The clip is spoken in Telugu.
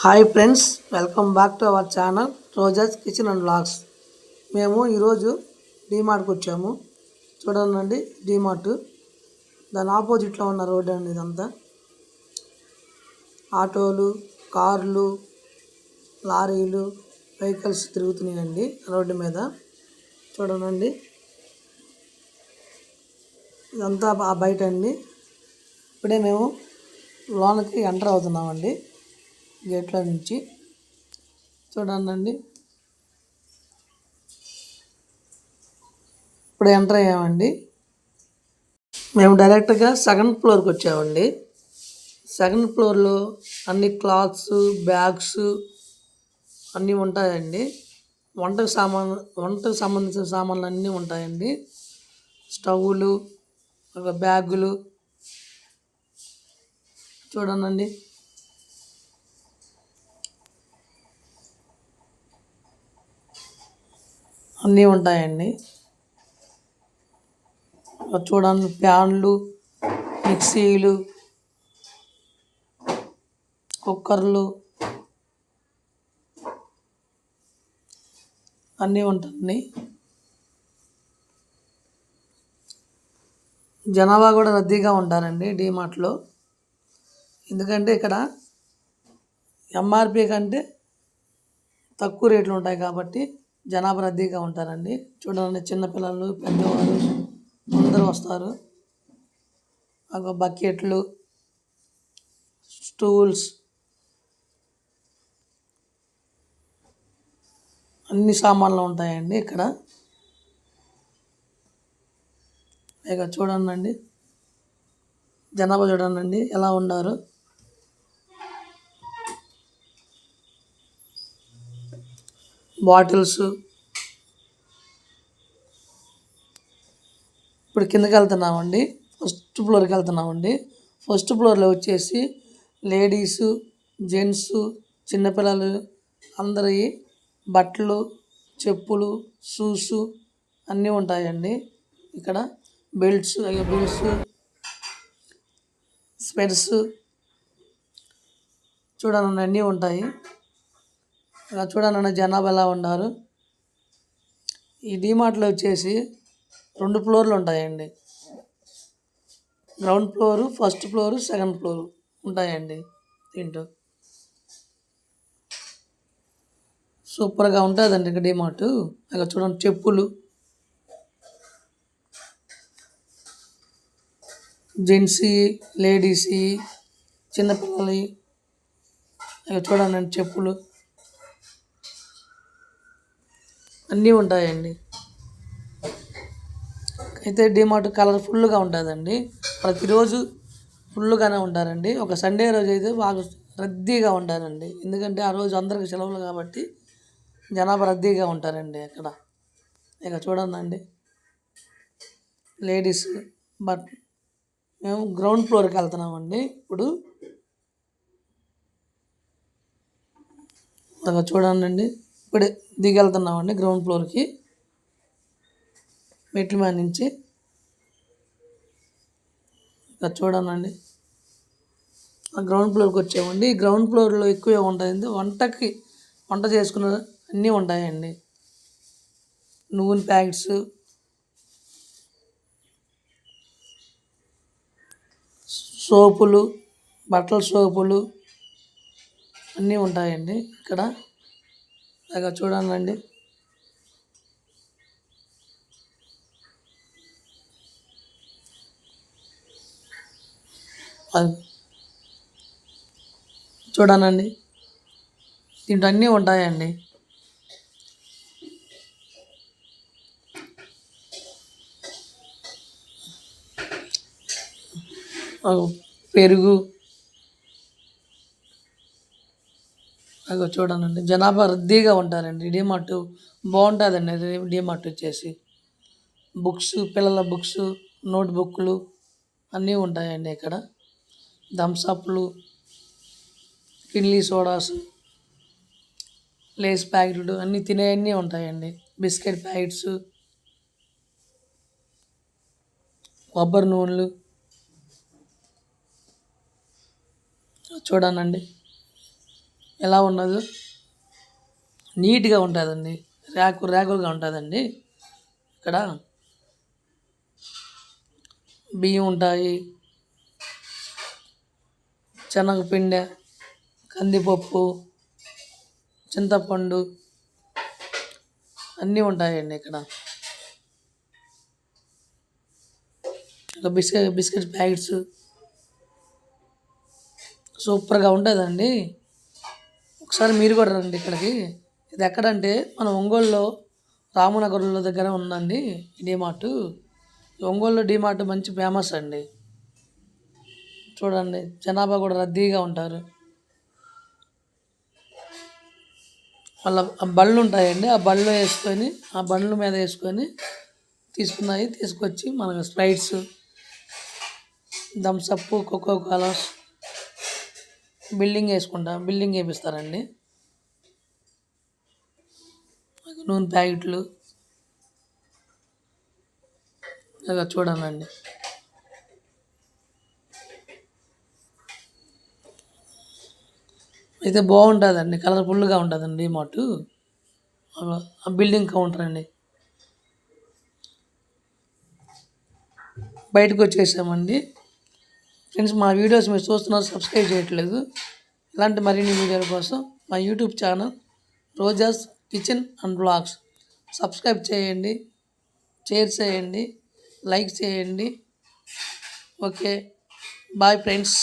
Hi friends welcome back to our channel Roja's kitchen and blogs మేము ఈరోజు డీమార్ట్కి వచ్చాము. చూడండి డీమార్ట్ దాని ఆపోజిట్లో ఉన్న రోడ్ అండి ఇదంతా. ఆటోలు కార్లు లారీలు వెహికల్స్ తిరుగుతున్నాయండి రోడ్డు మీద. చూడండి ఇదంతా ఆ బయట అండి. ఇప్పుడే మేము లోనకి ఎంటర్ అవుతున్నామండి. గేట్ల నుంచి. చూడండి ఇప్పుడు ఎంటర్ అయ్యామండి. మేము డైరెక్ట్గా సెకండ్ ఫ్లోర్కి వచ్చామండి. సెకండ్ ఫ్లోర్లో అన్ని క్లాత్స్ బ్యాగ్స్ అన్నీ ఉంటాయండి. వంటకు సామాన్ వంటకు సంబంధించిన సామాన్లు అన్నీ ఉంటాయండి. స్టవ్లు ఒక బ్యాగులు. చూడండి అన్నీ ఉంటాయండి. చూడండి ప్యాన్లు మిక్సీలు కుక్కర్లు అన్నీ ఉంటాయి జనాభా కూడా రద్దీగా ఉంటారండి డీమార్ట్లో ఎందుకంటే ఇక్కడ ఎంఆర్పి కంటే తక్కువ రేట్లు ఉంటాయి కాబట్టి జనాభా రద్దీగా ఉంటారండి. చూడండి చిన్నపిల్లలు పెద్దవారు అందరూ వస్తారు. ఒక బకెట్లు స్టూల్స్ అన్ని సామాన్లు ఉంటాయండి ఇక్కడ. ఇక చూడండి జనాభా చూడండి ఎలా ఉన్నారు? బాటిల్స్. ఇప్పుడు కిందకి వెళ్తున్నామండి. ఫస్ట్ ఫ్లోర్కి వెళ్తున్నామండి. ఫస్ట్ ఫ్లోర్లో వచ్చేసి లేడీస్ జెంట్స్ చిన్నపిల్లలు అందరి బట్టలు చెప్పులు షూస్ అన్నీ ఉంటాయండి. ఇక్కడ బెల్ట్స్ బెల్ట్స్ స్పెడ్స్ చూడాలన్నీ ఉంటాయి. ఇలా జనాభా ఎలా ఉన్నారు ఈ డీమార్ట్లో వచ్చేసి రెండు ఫ్లోర్లు ఉంటాయండి. Ground floor first floor second floor ఉంటాయండి దీంట్లో. సూపర్గా ఉంటుందండి ఇక్కడ డిమార్ట్ అక్కడ చూడండి చెప్పులు. జెంట్స్ లేడీస్ చిన్నపిల్లలు ఇక చూడండి చెప్పులు. అన్నీ ఉంటాయండి. అయితే డిమార్ట్ కలర్ఫుల్గా ఉంటుందండి. ప్రతిరోజు ఫుల్గానే ఉంటారండి. ఒక సండే రోజు అయితే బాగా రద్దీగా ఉంటారండి. ఎందుకంటే ఆ రోజు అందరికి సెలవులు కాబట్టి జనాభా రద్దీగా ఉంటారండి అక్కడ. ఇక చూడండి లేడీస్ బట్ మేము గ్రౌండ్ ఫ్లోర్కి వెళ్తున్నామండి ఇప్పుడు. అక్కడ చూడండి ఇప్పుడే దిగెళ్తున్నామండి గ్రౌండ్ ఫ్లోర్కి మెట్ల మీద నుంచి ఇక్కడ చూడండి ఆ గ్రౌండ్ ఫ్లోర్కి వచ్చామండి. ఈ గ్రౌండ్ ఫ్లోర్లో ఎక్కువ ఉంటాయండి వంటకి వంట చేసుకున్న అన్నీ ఉంటాయండి. నూనె ప్యాకెట్స్. సోపులు బట్టల సోపులు అన్నీ ఉంటాయండి ఇక్కడ. ఇక చూడండి చూడనండి దీంట్లో అన్నీ ఉంటాయండి. పెరుగు. అగో చూడండి. జనాభా రద్దీగా ఉంటారండి డిమార్ట్ బాగుంటుందండి. డిమార్ట్ వచ్చేసి. బుక్స్ పిల్లల బుక్స్ నోట్ బుక్లు అన్నీ ఉంటాయండి ఇక్కడ. థమ్స్అప్లు కిన్లీ సోడాస్ లేస్ ప్యాకెట్లు అన్నీ తినేవన్నీ ఉంటాయండి. బిస్కెట్ ప్యాకెట్స్ కొబ్బరి నూనెలు. చూడనండి ఎలా ఉన్నదో నీట్గా ఉంటుందండి. ర్యాకు ర్యాకులుగా ఉంటుందండి. ఇక్కడ బియ్యం ఉంటాయి. శనగపిండి కందిపప్పు చింతపండు అన్నీ ఉంటాయండి ఇక్కడ. బిస్కెట్ బిస్కెట్ ప్యాకెట్స్ సూపర్గా ఉంటుందండి. ఒకసారి మీరు కూడా రండి ఇక్కడికి. ఇది ఎక్కడంటే మన ఒంగోలులో రామనగర్లో దగ్గర ఉందండి డిమార్ట్. ఒంగోలులో డిమార్ట్ మంచి ఫేమస్ అండి. చూడండి జనాభా కూడా రద్దీగా ఉంటారు. మళ్ళీ ఆ బళ్ళు ఉంటాయండి ఆ బళ్ళు వేసుకొని ఆ బండ్ల మీద వేసుకొని తీసుకున్నాయి తీసుకొచ్చి మనకు స్ప్రైట్స్ థమ్స్అప్ కోకో కలర్స్ బిల్డింగ్ వేసుకుంటా బిల్డింగ్ వేపిస్తారండి. నూనె ప్యాకెట్లు. ఇక చూడండి అయితే బాగుంటుందండి కలర్ఫుల్గా ఉంటుందండి మాటు. ఆ బిల్డింగ్ కౌంటర్ అండి బయటకు వచ్చేసామండి. ఫ్రెండ్స్ మా వీడియోస్ మీరు చూస్తున్నారు సబ్స్క్రైబ్ చేయట్లేదు. ఇలాంటి మరిన్ని వీడియోల కోసం మా YouTube channel Roja's kitchen and blogs. Subscribe చేయండి షేర్ చేయండి లైక్ చేయండి. Okay bye friends.